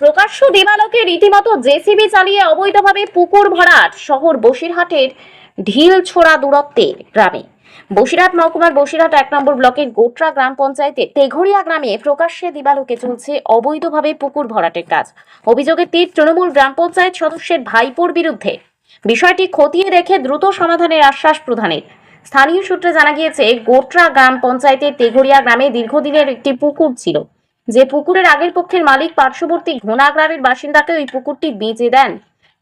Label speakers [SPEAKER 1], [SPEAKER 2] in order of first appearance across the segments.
[SPEAKER 1] প্রকাশ্য দিবালোকে রীতিমতো জেসিবি চালিয়ে অবৈধভাবে পুকুর ভরাট শহর বসিরহাটের ঢিল ছোড়া দূরত্বের গ্রামে। বসিরহাট মহকুমার বসিরহাট এক নম্বর ব্লকের গোটরা গ্রাম পঞ্চায়েতের তেঘরিয়া গ্রামে প্রকাশ্যে দিবালোকে চলছে অবৈধভাবে পুকুর ভরাটের কাজ। অভিযোগের তীর তৃণমূল গ্রাম পঞ্চায়েত সদস্যের ভাইপোর বিরুদ্ধে। বিষয়টি খতিয়ে দেখে দ্রুত সমাধানের আশ্বাস প্রদানের স্থানীয় সূত্রে জানা গিয়েছে, গোটরা গ্রাম পঞ্চায়েতের তেঘরিয়া গ্রামে দীর্ঘদিনের একটি পুকুর ছিল। যে পুকুরের আগের পক্ষের মালিক পার্শ্ববর্তী ঘোনা গ্রামের বাসিন্দাকে ওই পুকুরটি বেঁচে দেন।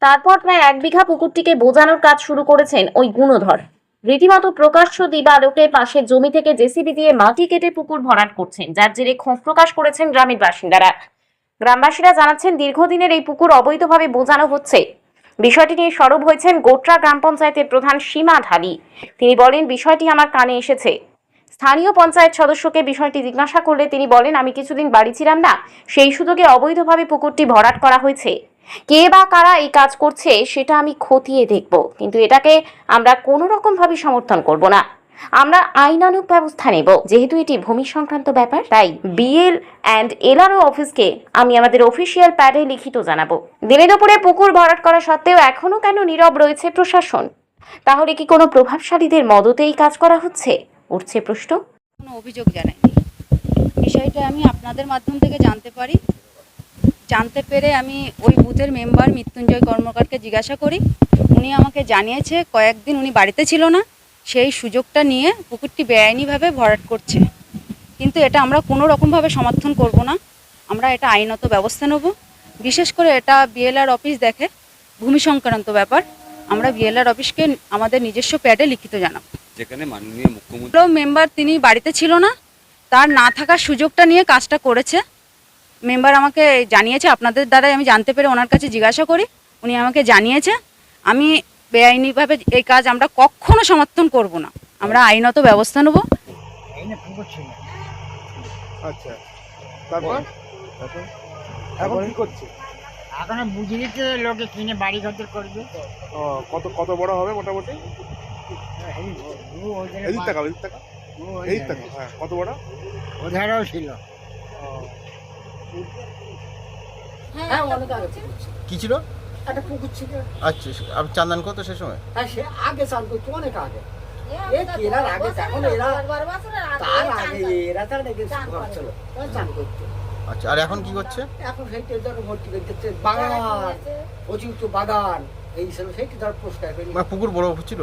[SPEAKER 1] তারপর প্রায় এক বিঘা পুকুরটিকে বোঝানোর কাজ শুরু করেছেন ওই গুণধর। রীতিমতো প্রকাশ্য দিবালোকে পাশের জমি থেকে জেসিবি দিয়ে মাটি কেটে পুকুর ভরাট করছেন, যার জেরে ক্ষোভ প্রকাশ করেছেন গ্রামের বাসিন্দারা। গ্রামবাসীরা জানাচ্ছেন, দীর্ঘদিনের এই পুকুর অবৈধভাবে বোঝানো হচ্ছে। বিষয়টি নিয়ে সরব হয়েছেন গোটরা গ্রাম পঞ্চায়েতের প্রধান সীমা ঢালি। তিনি বলেন, বিষয়টি আমার কানে এসেছে। স্থানীয় পঞ্চায়েত সদস্যকে বিষয়টি জিজ্ঞাসা করলে তিনি বলেন, আমি কিছুদিন বাড়ি ছিলাম না, সেই সুযোগে অবৈধভাবে পুকুরটি ভরাট করা হয়েছে। কে বা কারা এই কাজ করছে সেটা আমি খতিয়ে দেখব, কিন্তু এটাকে আমরা কোনো রকম ভাবে সমর্থন করব না। আমরা আইনানুগ ব্যবস্থা নেব। যেহেতু এটি ভূমি সংক্রান্ত ব্যাপার, তাই বিএল অ্যান্ড এলআরও অফিসকে আমি আমাদের অফিসিয়াল প্যাডে লিখিত জানাব। দিনে দুপুরে পুকুর ভরাট করা সত্ত্বেও এখনও কেন নীরব রয়েছে প্রশাসন? তাহলে কি কোনো প্রভাবশালীদের মদতে এই কাজ করা হচ্ছে? উঠছে প্রশ্ন।
[SPEAKER 2] কোনো অভিযোগ জানায়নি। বিষয়টা আমি আপনাদের মাধ্যম থেকে জানতে পারি। জানতে পেরে আমি ওই বুথের মেম্বার মৃত্যুঞ্জয় কর্মকারকে জিজ্ঞাসা করি। উনি আমাকে জানিয়েছে, কয়েকদিন উনি বাড়িতে ছিল না। সেই সুযোগটা নিয়ে পুকুরটি বেআইনিভাবে ভরাট করছে। কিন্তু এটা আমরা কোনো রকমভাবে সমর্থন করব না। আমরা এটা আইনত ব্যবস্থা নেব। বিশেষ করে এটা বিএলআর অফিস দেখে। ভূমি সংক্রান্ত ব্যাপার। আমরা বিএলআর অফিসকে আমাদের নিজস্ব প্যাডে লিখিত জানাব।
[SPEAKER 3] যেখানে মাননীয় মুখ্যমন্ত্রী
[SPEAKER 2] মেম্বার তিনি বাড়িতে ছিল না তার না থাকার সুযোগটা নিয়ে কাজটা করেছে। মেম্বার আমাকে জানিয়েছে আপনাদের দ্বারাই আমি জানতে পেরে ওনার কাছে জিজ্ঞাসা করি উনি আমাকে জানিয়েছে আমি বেআইনিভাবে এই কাজ আমরা কখনো সমর্থন করব না আমরা আইনত ব্যবস্থা নেব।
[SPEAKER 4] আচ্ছা তারপর? এখন কি করছে?
[SPEAKER 5] এখন বুঝে লোকে কিনে বাড়ি ঘর করবে
[SPEAKER 4] কত কত বড় হবে মোটামুটি? এদিক টাকা এদিক টাকা এই টাকা হ্যাঁ কত বড়?
[SPEAKER 5] ওধারেও ছিল।
[SPEAKER 6] হ্যাঁ অনেক আগে
[SPEAKER 7] কি ছিল?
[SPEAKER 6] একটা পুকুর ছিল।
[SPEAKER 7] আচ্ছা চান্দান কত সে সময়?
[SPEAKER 6] হ্যাঁ সে আগে চান করতো অনেক আগে। কেনার আগে এখন এরা তার আগে এরা তার আগে ছিল চান করতো।
[SPEAKER 7] আচ্ছা আর এখন কি করছে?
[SPEAKER 6] এখন সেইটা ধরো ভর্তি করতেছে বাগান প্রচুর তো বাগান এই ছিল সেইটা ধর পরিষ্কার
[SPEAKER 7] মানে পুকুর বড় ছিল?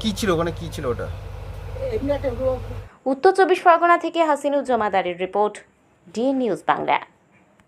[SPEAKER 7] কি ছিল ওখানে? কি ছিল ওটা?
[SPEAKER 1] উত্তর চব্বিশ পরগনা থেকে হাসিনুজ্জামাদারের রিপোর্ট ডি নিউজ বাংলা।